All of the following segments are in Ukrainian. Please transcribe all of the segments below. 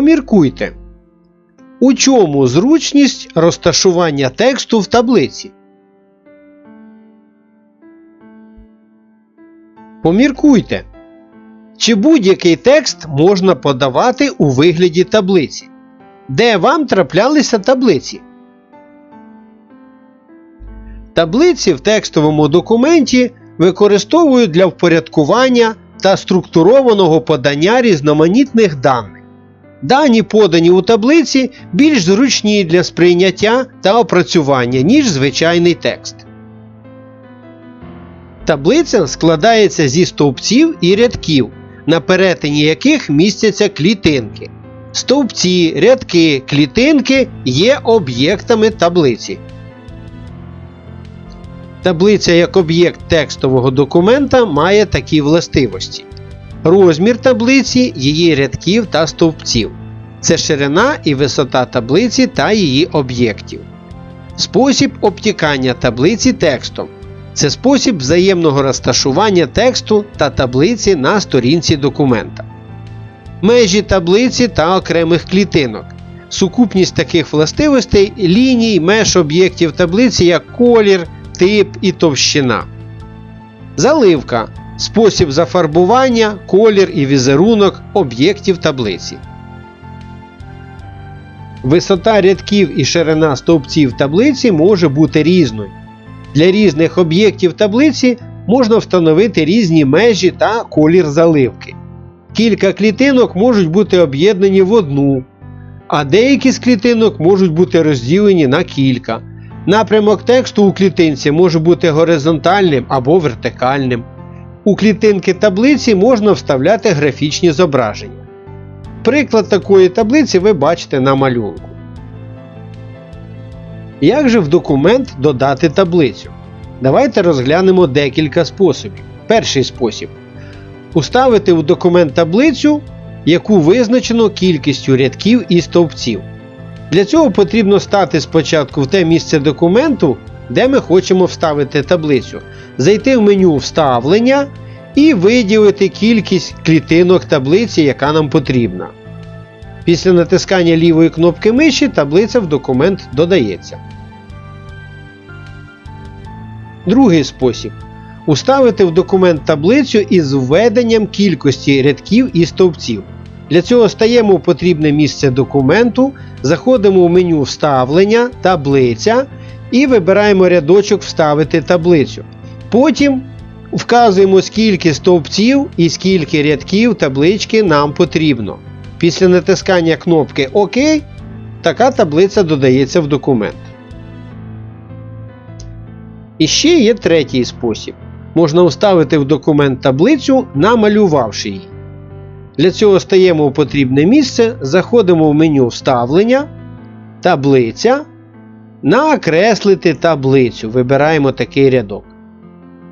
Поміркуйте. У чому зручність розташування тексту в таблиці? Поміркуйте. Чи будь-який текст можна подавати у вигляді таблиці? Де вам траплялися таблиці? Таблиці в текстовому документі використовують для впорядкування та структурованого подання різноманітних даних. Дані, подані у таблиці, більш зручні для сприйняття та опрацювання, ніж звичайний текст. Таблиця складається зі стовпців і рядків, на перетині яких містяться клітинки. Стовпці, рядки, клітинки є об'єктами таблиці. Таблиця як об'єкт текстового документа має такі властивості. Розмір таблиці, її рядків та стовпців. Це ширина і висота таблиці та її об'єктів. Спосіб обтікання таблиці текстом. Це спосіб взаємного розташування тексту та таблиці на сторінці документа. Межі таблиці та окремих клітинок. Сукупність таких властивостей ліній меж об'єктів таблиці як колір, тип і товщина. Заливка спосіб зафарбування, колір і візерунок об'єктів таблиці. Висота рядків і ширина стовпців таблиці може бути різною. Для різних об'єктів таблиці можна встановити різні межі та колір заливки. Кілька клітинок можуть бути об'єднані в одну, а деякі з клітинок можуть бути розділені на кілька. Напрямок тексту у клітинці може бути горизонтальним або вертикальним. У клітинки таблиці можна вставляти графічні зображення. Приклад такої таблиці ви бачите на малюнку. Як же в документ додати таблицю? Давайте розглянемо декілька способів. Перший спосіб уставити у документ таблицю, яку визначено кількістю рядків і стовпців. Для цього потрібно стати спочатку в те місце документу, де ми хочемо вставити таблицю, зайти в меню Вставлення і виділити кількість клітинок таблиці, яка нам потрібна. Після натискання лівої кнопки миші таблиця в документ додається. Другий спосіб. Уставити в документ таблицю із введенням кількості рядків і стовпців. Для цього стаємо в потрібне місце документу, заходимо в меню Вставлення, таблиця і вибираємо рядочок Вставити таблицю. Потім вказуємо, скільки стовпців і скільки рядків таблички нам потрібно. Після натискання кнопки ОК така таблиця додається в документ. І ще є третій спосіб. Можна вставити в документ таблицю, намалювавши її. Для цього стаємо у потрібне місце, заходимо в меню Вставлення, таблиця, накреслити таблицю. Вибираємо такий рядок.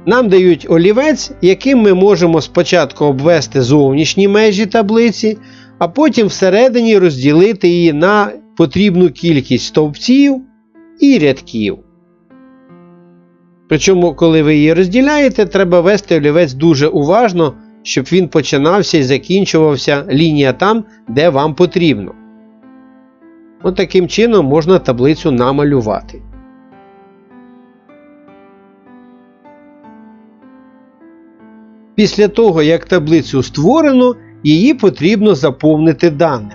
Нам дають олівець, яким ми можемо спочатку обвести зовнішні межі таблиці, а потім всередині розділити її на потрібну кількість стовпців і рядків. Причому, коли ви її розділяєте, треба вести олівець дуже уважно, щоб він починався і закінчувався лінія там, де вам потрібно. От таким чином можна таблицю намалювати. Після того, як таблицю створено, її потрібно заповнити даними.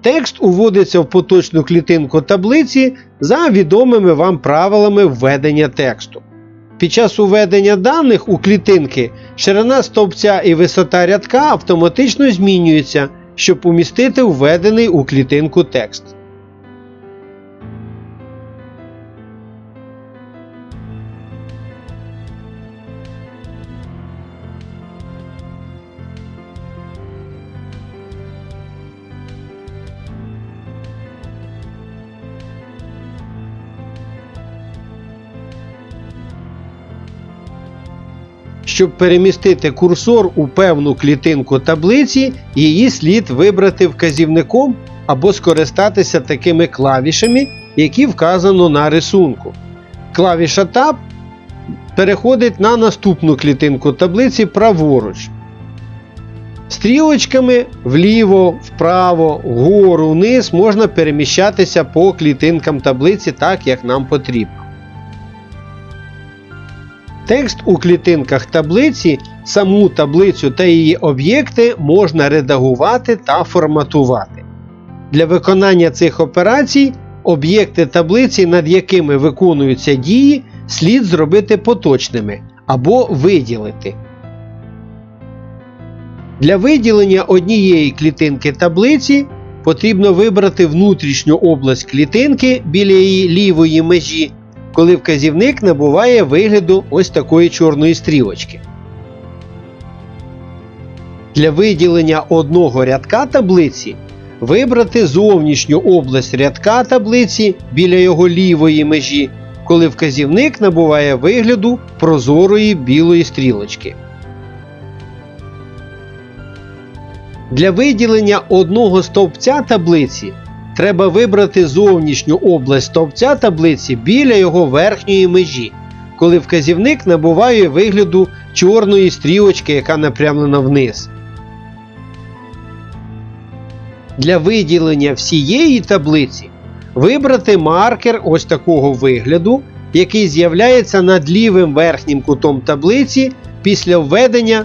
Текст уводиться в поточну клітинку таблиці за відомими вам правилами введення тексту. Під час уведення даних у клітинки ширина стовпця і висота рядка автоматично змінюються, щоб умістити введений у клітинку текст. Щоб перемістити курсор у певну клітинку таблиці, її слід вибрати вказівником або скористатися такими клавішами, які вказано на рисунку. Клавіша Tab переходить на наступну клітинку таблиці праворуч. Стрілочками вліво, вправо, вгору, вниз можна переміщатися по клітинкам таблиці так, як нам потрібно. Текст у клітинках таблиці, саму таблицю та її об'єкти можна редагувати та форматувати. Для виконання цих операцій об'єкти таблиці, над якими виконуються дії, слід зробити поточними або виділити. Для виділення однієї клітинки таблиці потрібно вибрати внутрішню область клітинки біля її лівої межі, коли вказівник набуває вигляду ось такої чорної стрілочки. Для виділення одного рядка таблиці вибрати зовнішню область рядка таблиці біля його лівої межі, коли вказівник набуває вигляду прозорої білої стрілочки. Для виділення одного стовпця таблиці треба вибрати зовнішню область стовпця таблиці біля його верхньої межі, коли вказівник набуває вигляду чорної стрілочки, яка напрямлена вниз. Для виділення всієї таблиці вибрати маркер ось такого вигляду, який з'являється над лівим верхнім кутом таблиці після введення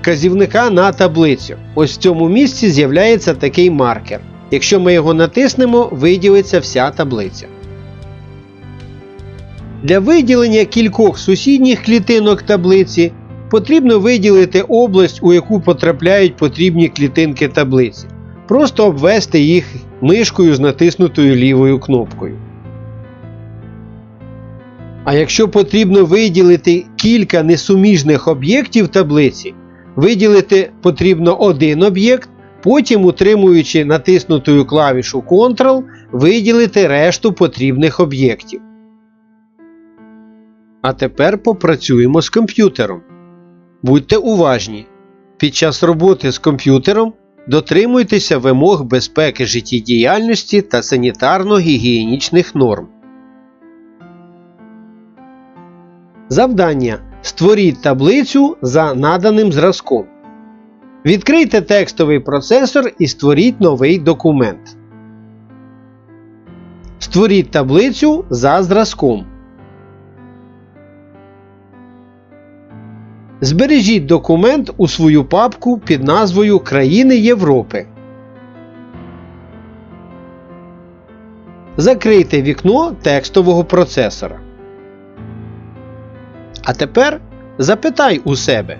вказівника на таблицю. Ось в цьому місці з'являється такий маркер. Якщо ми його натиснемо, виділиться вся таблиця. Для виділення кількох сусідніх клітинок таблиці потрібно виділити область, у яку потрапляють потрібні клітинки таблиці. Просто обвести їх мишкою з натиснутою лівою кнопкою. А якщо потрібно виділити кілька несуміжних об'єктів таблиці, виділити потрібно один об'єкт, потім, утримуючи натиснутою клавішу Ctrl, виділити решту потрібних об'єктів. А тепер попрацюємо з комп'ютером. Будьте уважні. Під час роботи з комп'ютером дотримуйтеся вимог безпеки життєдіяльності та санітарно-гігієнічних норм. Завдання. Створіть таблицю за наданим зразком. Відкрийте текстовий процесор і створіть новий документ. Створіть таблицю за зразком. Збережіть документ у свою папку під назвою Країни Європи. Закрийте вікно текстового процесора. А тепер запитай у себе,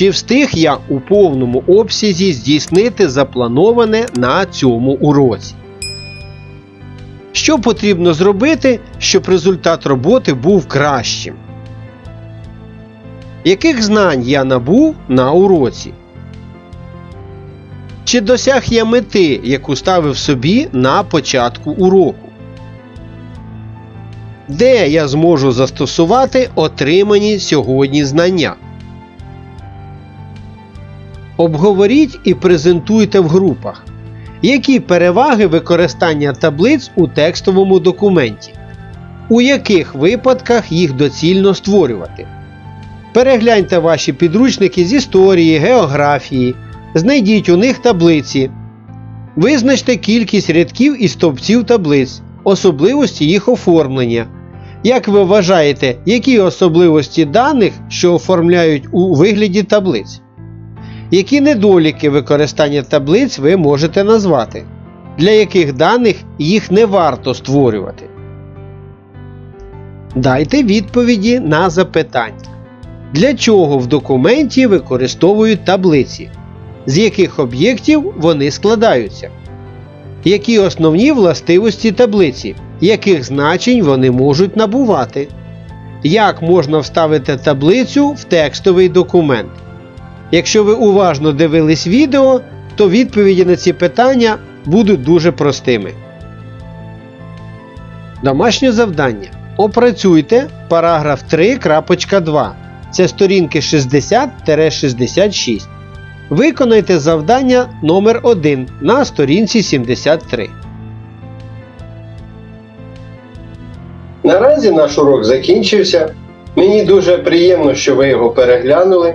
чи встиг я у повному обсязі здійснити заплановане на цьому уроці? Що потрібно зробити, щоб результат роботи був кращим? Яких знань я набув на уроці? Чи досяг я мети, яку ставив собі на початку уроку? Де я зможу застосувати отримані сьогодні знання? Обговоріть і презентуйте в групах. Які переваги використання таблиць у текстовому документі? У яких випадках їх доцільно створювати? Перегляньте ваші підручники з історії, географії, знайдіть у них таблиці. Визначте кількість рядків і стовпців таблиць, особливості їх оформлення. Як ви вважаєте, які особливості даних, що оформляють у вигляді таблиць? Які недоліки використання таблиць ви можете назвати? Для яких даних їх не варто створювати? Дайте відповіді на запитання. Для чого в документі використовують таблиці? З яких об'єктів вони складаються? Які основні властивості таблиці? Яких значень вони можуть набувати? Як можна вставити таблицю в текстовий документ? Якщо ви уважно дивились відео, то відповіді на ці питання будуть дуже простими. Домашнє завдання. Опрацюйте параграф 3.2. Це сторінки 60-66. Виконайте завдання номер 1 на сторінці 73. Наразі наш урок закінчився. Мені дуже приємно, що ви його переглянули.